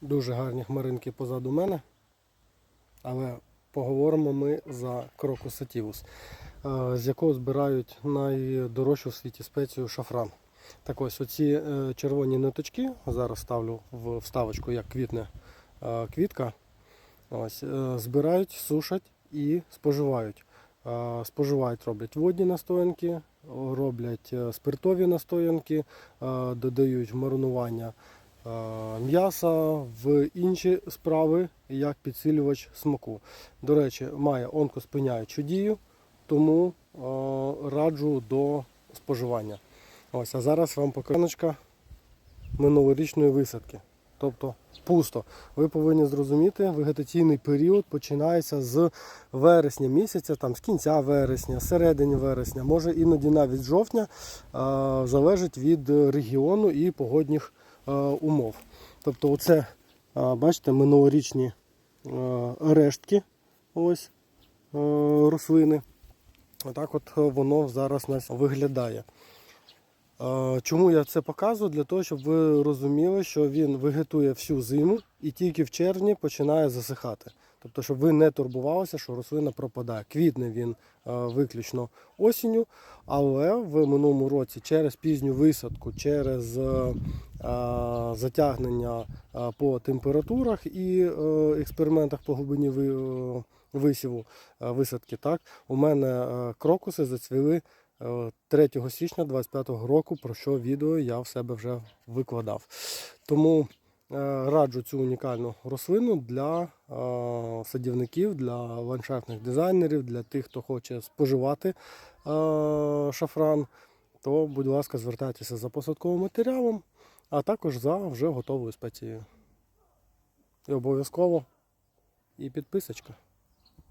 Дуже гарні хмаринки позаду мене. Але поговоримо ми за крокус сатівус, е, з якого збирають найдорожчу в світі спецію шафран. Так ось оці е, червоні ниточки, зараз ставлю в вставочку, як квітне е, квітка. Ось, збирають, сушать і споживають. Споживають, роблять водні настоянки, роблять спиртові настоянки, додають маринування м'яса в інші справи, як підсилювач смаку. До речі, має онкоспиняючу дію, тому е, раджу до споживання. Ось, а зараз вам покажу минулорічної висадки. Тобто пусто. Ви повинні зрозуміти, вегетаційний період починається з вересня місяця, там з кінця вересня, середини вересня, може іноді навіть жовтня, е, залежить від регіону і погодних е, умов. Тобто, оце, е, бачите, минулорічні е, рештки ось е, рослини. Отак от воно зараз нас виглядає. Е, Чому я це показую? Для того, щоб ви розуміли, що він вегетує всю зиму і тільки в червні починає засихати. Тобто, щоб ви не турбувалися, що рослина пропадає. Квітне він е, виключно осінню, але в минулому році через пізню висадку, через е, е, затягнення по температурах і експериментах по глибині ви- висіву висадки, так, у мене крокуси зацвіли е, 3 січня 2025 року, про що відео я в себе вже викладав. Тому раджу цю унікальну рослину для е, садівників, для ландшафтних дизайнерів, для тих, хто хоче споживати е, шафран. То, будь ласка, звертайтеся за посадковим матеріалом, а також за вже готовою спецією. І обов'язково і підписочка.